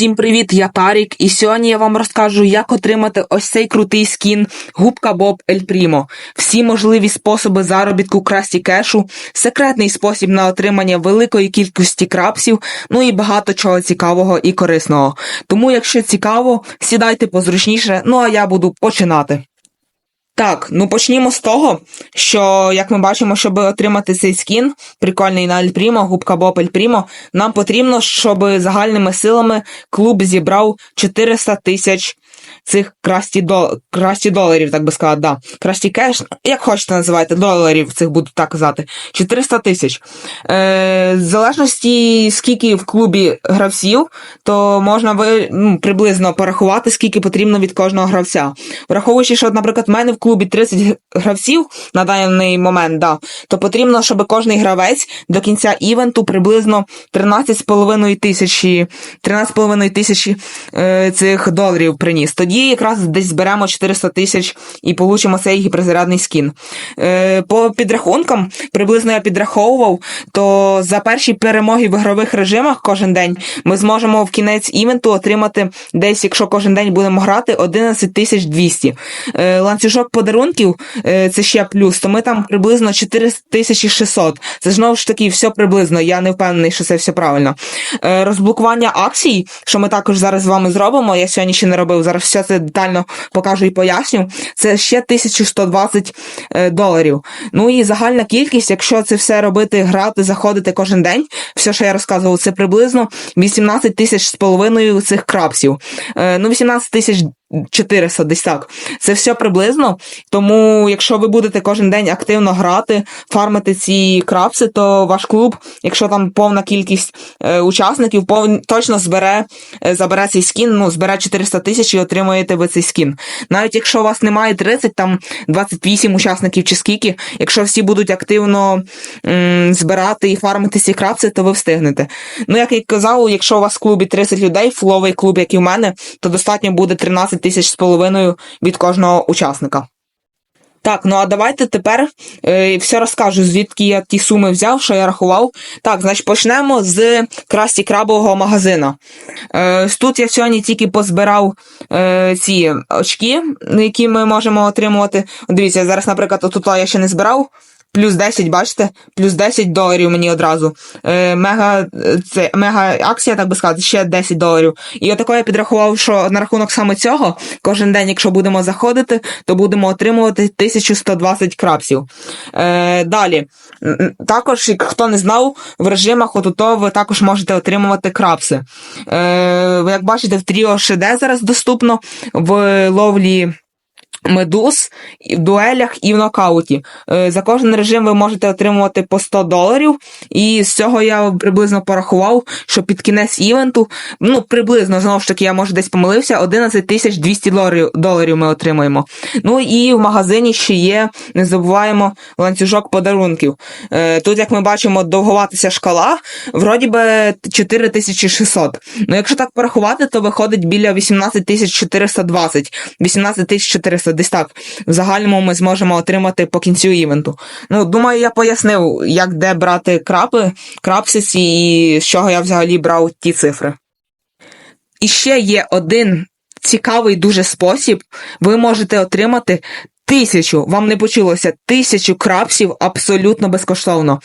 Всім привіт, я Тарік, і сьогодні я вам розкажу, як отримати ось цей крутий скін Губка Боб Ель Прімо. Всі можливі способи заробітку красті кешу, секретний спосіб на отримання великої кількості крапсів, ну і багато чого цікавого і корисного. Тому, якщо цікаво, сідайте позручніше, ну а я буду починати. Так, ну почнімо з того, що, як ми бачимо, щоб отримати цей скін, прикольний на Альпрімо, губка Боб Альпрімо, нам потрібно, щоб загальними силами клуб зібрав 400 тисяч цих красті, дол... красті доларів, так би сказати, да. Красті кеш, як хочете називайте, доларів цих буду так казати. 400 тисяч. Е, в залежності, скільки в клубі гравців, то можна ви, ну, приблизно порахувати, скільки потрібно від кожного гравця. Враховуючи, що, наприклад, в мене в клубі 30 гравців на даний момент, да, то потрібно, щоб кожний гравець до кінця івенту приблизно 13,5 тисячі 13,5 тисячі е, цих доларів приніс. Тоді якраз десь зберемо 400 тисяч і получимо цей гіперзарядний скін. Е, по підрахункам, приблизно я підраховував, то за перші перемоги в ігрових режимах кожен день ми зможемо в кінець івенту отримати десь, якщо кожен день будемо грати, 11 тисяч 200. Е, ланцюжок подарунків, е, це ще плюс, то ми там приблизно 4600. Це знову ж таки все приблизно, я не впевнений, що це все правильно. Розблокування акцій, що ми також зараз з вами зробимо, я сьогодні ще не робив, зараз все це детально покажу і поясню. Це ще 1120 е, доларів. Ну і загальна кількість, якщо це все робити, грати, заходити кожен день, все, що я розказував, це приблизно 18 тисяч з половиною цих крапсів. Е, ну, 18 тисяч 400 десь так. Це все приблизно. Тому, якщо ви будете кожен день активно грати, фармити ці крапси, то ваш клуб, якщо там повна кількість е, учасників, пов... точно збере, е, забере цей скін, ну, збере 400 тисяч і отримуєте ви цей скін. Навіть якщо у вас немає 30, там 28 учасників чи скільки, якщо всі будуть активно м, збирати і фармити ці крапси, то ви встигнете. Ну, як я казав, якщо у вас в клубі 30 людей, фловий клуб, як і в мене, то достатньо буде 13 тисяч з половиною від кожного учасника. Так, ну а давайте тепер е, все розкажу, звідки я ті суми взяв, що я рахував. Так, значить почнемо з красті крабового магазина. Е, тут я сьогодні тільки позбирав е, ці очки, які ми можемо отримувати. Дивіться, зараз, наприклад, отут я ще не збирав. Плюс 10, бачите? Плюс 10 доларів мені одразу. Е, мега це мега акція, так би сказати, ще 10 доларів. І отако я підрахував, що на рахунок саме цього, кожен день, якщо будемо заходити, то будемо отримувати 1120 крапсів. Е, Далі. Також, хто не знав, в режимах отуто ви також можете отримувати крапси. Е, Як бачите, в Тріо ШД зараз доступно в ловлі медуз в дуелях і в нокауті. Е, За кожен режим ви можете отримувати по 100 доларів, і з цього я приблизно порахував, що під кінець івенту, ну приблизно знову ж таки, я може десь помилився, 11 тисяч 200 доларів, ми отримаємо. Ну і в магазині ще є, не забуваємо, ланцюжок подарунків. Е, Тут, як ми бачимо, довгуватися шкала, вроді би 4600. Ну, якщо так порахувати, то виходить біля 18 420, 18 400 десь так. В загальному ми зможемо отримати по кінцю івенту. Ну, думаю, я пояснив, як де брати крапи, крапсиці і з чого я взагалі брав ті цифри. І ще є один цікавий дуже спосіб. Ви можете отримати Тисячу, вам не почулося, тисячу крапсів абсолютно безкоштовно.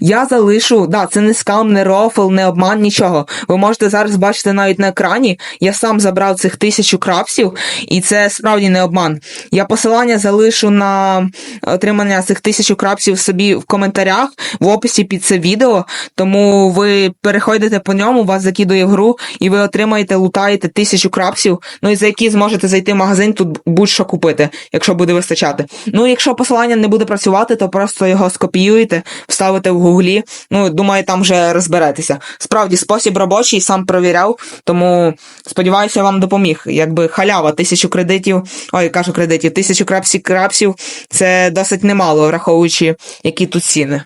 Я залишу, да, це не скам, не рофл, не обман, нічого. Ви можете зараз бачити навіть на екрані. Я сам забрав цих тисячу крапсів, і це справді не обман. Я посилання залишу на отримання цих тисячу крапсів собі в коментарях, в описі під це відео. Тому ви переходите по ньому, вас закидує в гру, і ви отримаєте, лутаєте тисячу крапсів, ну і за які зможете зайти в магазин, тут будь-що купити, якщо буде вистачати вистачати. Ну, якщо посилання не буде працювати, то просто його скопіюєте, вставите в гуглі. Ну, думаю, там вже розберетеся. Справді, спосіб робочий, сам провіряв, тому сподіваюся, вам допоміг. Якби халява, тисячу кредитів, ой, кажу кредитів, тисячу крапсів крапсів це досить немало, враховуючи, які тут ціни.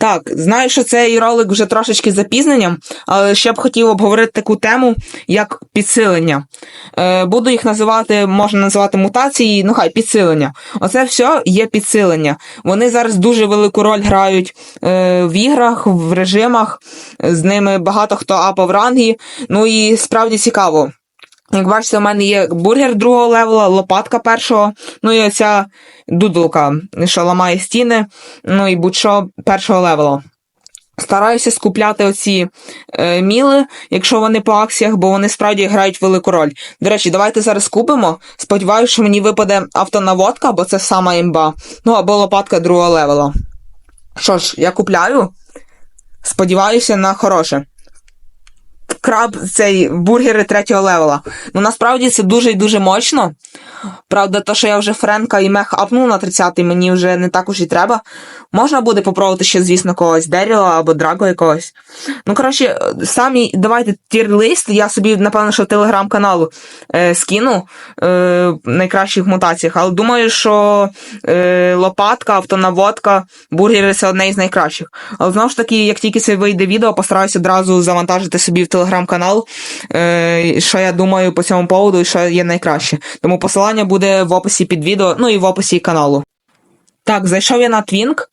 Так, знаю, що цей ролик вже трошечки запізненням, але ще б хотів обговорити таку тему, як підсилення. Е, буду їх називати, можна називати мутації, ну хай підсилення. Оце все є підсилення. Вони зараз дуже велику роль грають е, в іграх, в режимах. З ними багато хто апав ранги. Ну і справді цікаво. Як бачите, у мене є бургер другого левела, лопатка першого, ну і оця дудулка, що ламає стіни, ну і будь-що першого левела. Стараюся скупляти оці е, міли, якщо вони по акціях, бо вони справді грають велику роль. До речі, давайте зараз купимо. Сподіваюся, що мені випаде автонаводка, бо це сама імба. Ну або лопатка другого левела. Що ж, я купляю. Сподіваюся на хороше краб цей бургери третього левела. Ну насправді це дуже і дуже мощно. Правда, то, що я вже Френка і мех апнув на 30-й, мені вже не так уж і треба. Можна буде попробувати ще, звісно, когось Деріла або Драго якогось. Ну, коротше, самі давайте тір-лист, я собі, напевно, що телеграм-каналу е, скину е, найкращих мутаціях, але думаю, що е, лопатка, автонаводка, бургери це одне із найкращих. Але знову ж таки, як тільки це вийде відео, постараюся одразу завантажити собі в телеграм-канал, е, що я думаю по цьому поводу і що є найкраще. Тому посилання буде в описі під відео, ну і в описі каналу. Так, зайшов я на Twink.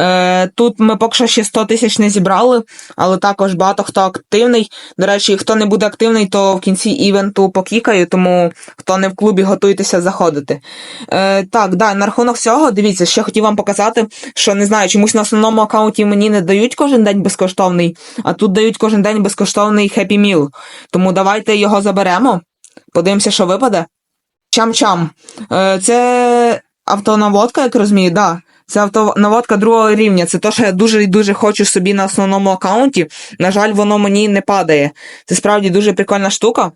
Е, Тут ми поки що ще 100 тисяч не зібрали, але також багато хто активний. До речі, хто не буде активний, то в кінці івенту покікаю, тому хто не в клубі, готуйтеся заходити. Е, Так, да, на рахунок цього, дивіться, ще хотів вам показати, що не знаю, чомусь на основному аккаунті мені не дають кожен день безкоштовний, а тут дають кожен день безкоштовний Happy Meal. Тому давайте його заберемо. Подивимося, що випаде. Чам-чам. Е, Це автонаводка, як розумію, да. Це автонаводка другого рівня. Це те, що я дуже і дуже хочу собі на основному аккаунті. На жаль, воно мені не падає. Це справді дуже прикольна штука.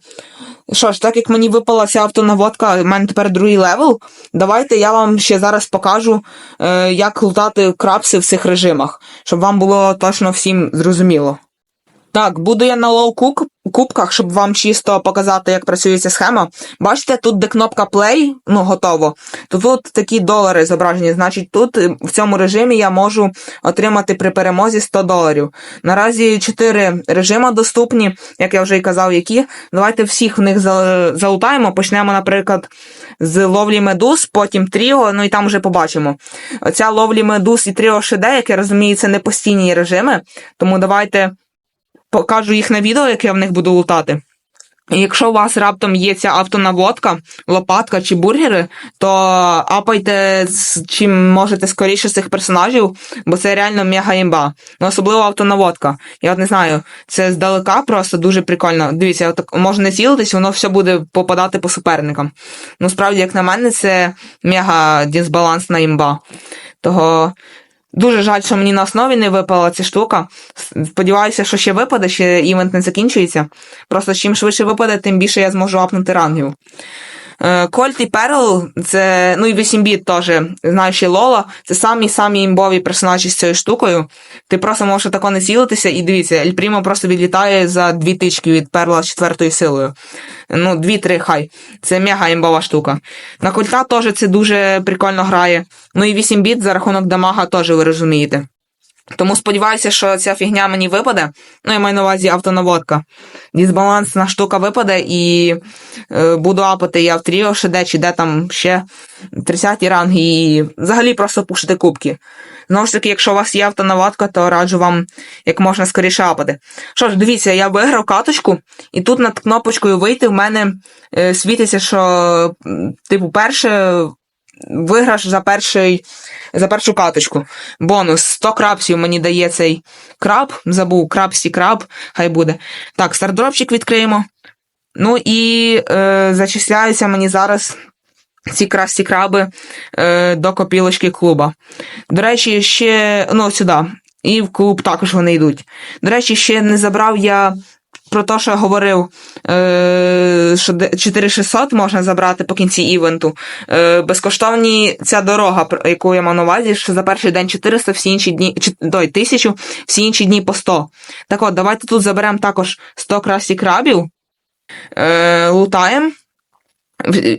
Що ж, так як мені випала ця автонаводка, в мене тепер другий левел. Давайте я вам ще зараз покажу, е, як лутати крапси в цих режимах, щоб вам було точно всім зрозуміло. Так, буду я на лоу-кубках, щоб вам чисто показати, як працює ця схема. Бачите, тут де кнопка Play, ну готово, то тут такі долари зображені. Значить, тут е, в цьому режимі я можу отримати при перемозі 100 доларів. Наразі 4 режими доступні, як я вже і казав, які. Давайте всіх в них залутаємо. Почнемо, наприклад, з ловлі медуз, потім Тріо, ну і там вже побачимо. Оця ловлі медуз і Тріо ШД, як я розумію, це не постійні режими, тому давайте покажу їх на відео, яке я в них буду лутати. Якщо у вас раптом є ця автонаводка, лопатка чи бургери, то апайте чим можете скоріше цих персонажів, бо це реально мега імба. Ну, особливо автонаводка. Я от не знаю, це здалека просто дуже прикольно. Дивіться, отак можна цілитись, воно все буде попадати по суперникам. Ну, справді, як на мене, це мега дисбалансна імба. Того Дуже жаль, що мені на основі не випала ця штука. Сподіваюся, що ще випаде, ще івент не закінчується. Просто чим швидше випаде, тим більше я зможу апнути рангів. Е, Кольт і Перл, це, ну і 8 біт теж, знаю ще Лола, це самі-самі імбові персонажі з цією штукою. Ти просто можеш тако не цілитися, і дивіться, Ель Прімо просто відлітає за дві тички від перла з четвертою силою. Ну, дві-три хай. Це мега імбова штука. На кольта теж це дуже прикольно грає. Ну і 8 біт за рахунок дамага теж ви розумієте. Тому сподіваюся, що ця фігня мені випаде. Ну, я маю на увазі автонаводка. Дисбалансна штука випаде і е, буду апати я в тріо ще де, чи де там ще 30 ранги і взагалі просто пушити кубки. Знову ж таки, якщо у вас є автонаводка, то раджу вам як можна скоріше апати. Що ж, дивіться, я виграв каточку, і тут над кнопочкою вийти в мене е, світиться, що, типу, перше виграш за перший, за першу каточку. Бонус 100 крапсів мені дає цей краб. Забув крабсі краб, хай буде. Так, стардропчик відкриємо. Ну і е, зачисляються мені зараз ці красті краби е, до копілочки клуба. До речі, ще ну, сюди. І в клуб також вони йдуть. До речі, ще не забрав я про те, що я говорив, е, що 4600 можна забрати по кінці івенту. Е, безкоштовні ця дорога, яку я мав на увазі, що за перший день 400, всі інші дні, той, 1000, всі інші дні по 100. Так от, давайте тут заберемо також 100 красі крабів, е, лутаємо.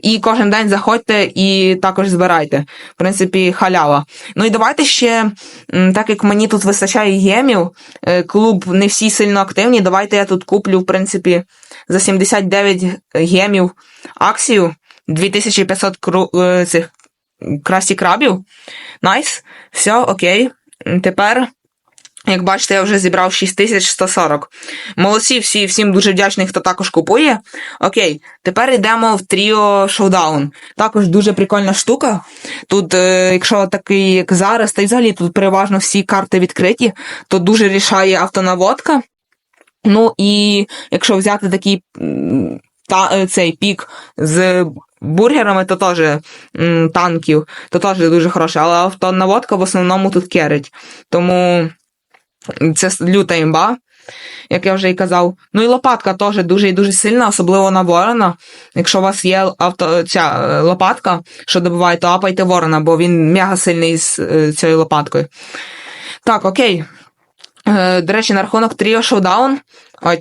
І кожен день заходьте і також збирайте. В принципі, халява. Ну і давайте ще, так як мені тут вистачає гемів, е, клуб не всі сильно активні. Давайте я тут куплю, в принципі, за 79 гемів акцію 2500 кру... е, цих красі крабів. Найс. Все, окей. Тепер. Як бачите, я вже зібрав 6140. Молодці, всі, всім дуже вдячний, хто також купує. Окей, тепер йдемо в Тріо Шоудаун. Також дуже прикольна штука. Тут, е, якщо такий, як зараз, та й взагалі тут переважно всі карти відкриті, то дуже рішає автонаводка. Ну і якщо взяти такий та, е, цей пік з бургерами, то теж танків, то теж дуже хороше. Але автонаводка в основному тут керить. Тому це люта імба, як я вже і казав. Ну і лопатка теж дуже і дуже сильна, особливо на ворона. Якщо у вас є авто, ця е, лопатка, що добиває, то апайте ворона, бо він мега сильний з е, цією лопаткою. Так, окей. Е, До речі, на рахунок Тріо Шоудаун.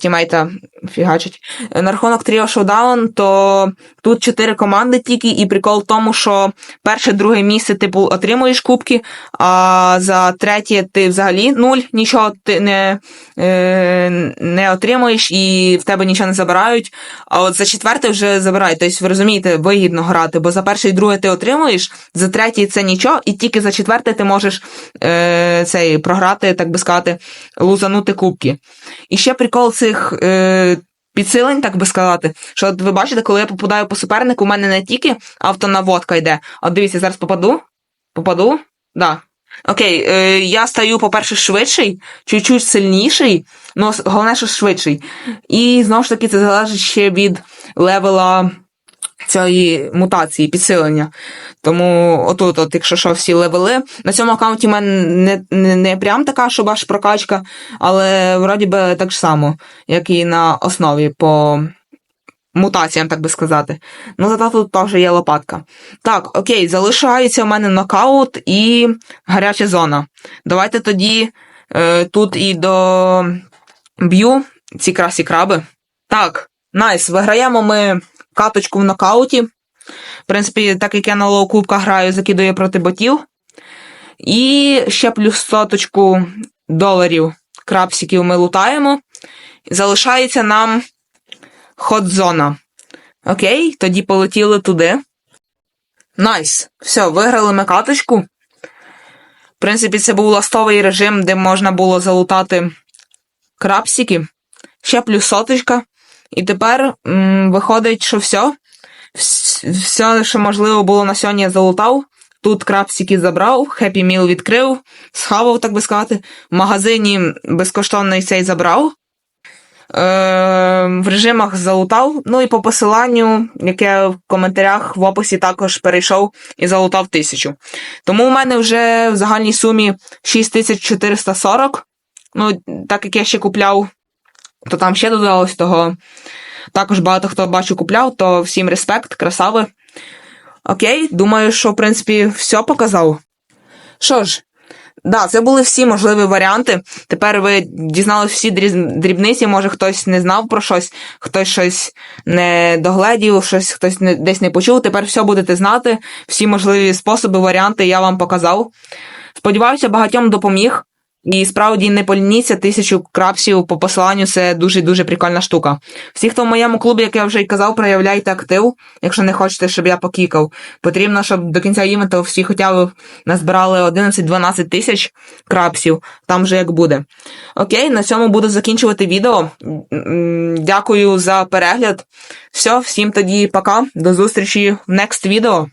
Тімейта фігачить. Е, На рахунок Тріо Шоудаун, то тут чотири команди тільки, і прикол в тому, що перше, друге місце ти пол- отримуєш кубки, а за третє ти взагалі нуль, нічого ти не, е, не отримуєш і в тебе нічого не забирають. А от за четверте вже забирають. Тобто, ви розумієте, вигідно грати, бо за перше і друге ти отримуєш, за третє це нічого, і тільки за четверте ти можеш е, цей, програти, так би сказати, лузанути кубки. І ще прикол цих. Е, Підсилень, так би сказати, що ви бачите, коли я попадаю по супернику, у мене не тільки автонаводка йде. От дивіться, зараз попаду. Попаду? Да. Окей, е, я стаю, по-перше, швидший, чуть-чуть сильніший, але головне, що швидший. І знову ж таки, це залежить ще від левела цієї мутації, підсилення. Тому отут, от, якщо що, всі левели. На цьому аккаунті в мене не, не, не прям така, щоб аж прокачка, але вроді би так ж само, як і на основі по мутаціям, так би сказати. Ну, зато тут теж є лопатка. Так, окей, залишається у мене нокаут і гаряча зона. Давайте тоді е, тут і до б'ю ці красі краби. Так, найс, виграємо ми каточку в нокауті. В принципі, так як я на лоу-кубках граю, закидую проти ботів. І ще плюс соточку доларів крапсиків ми лутаємо. Залишається нам хот-зона. Окей, тоді полетіли туди. Найс. Все, виграли ми каточку. В принципі, це був ластовий режим, де можна було залутати крапсики. Ще плюс соточка. І тепер м, виходить, що все. Все, що можливо було на сьогодні, я залутав. Тут крапсики забрав, Happy Meal відкрив, схавав, так би сказати. В магазині безкоштовний цей забрав. Е, в режимах залутав. Ну і по посиланню, яке в коментарях в описі також перейшов і залутав тисячу. Тому у мене вже в загальній сумі 6440. Ну, так як я ще купляв, то там ще додалось того. Також багато хто бачу купляв, то всім респект, красави. Окей, думаю, що в принципі все показав. Що ж, да, це були всі можливі варіанти. Тепер ви дізналися всі дрібниці, може хтось не знав про щось, хтось щось не догледів, щось хтось не, десь не почув. Тепер все будете знати. Всі можливі способи, варіанти я вам показав. Сподіваюся, багатьом допоміг. І справді не полініться тисячу крапсів по посиланню це дуже дуже прикольна штука. Всі, хто в моєму клубі, як я вже й казав, проявляйте актив, якщо не хочете, щоб я покікав. Потрібно, щоб до кінця івенту всі хоча б назбирали 11-12 тисяч крапсів, там вже як буде. Окей, на цьому буду закінчувати відео. Дякую за перегляд. Все, всім тоді пока. До зустрічі в next відео.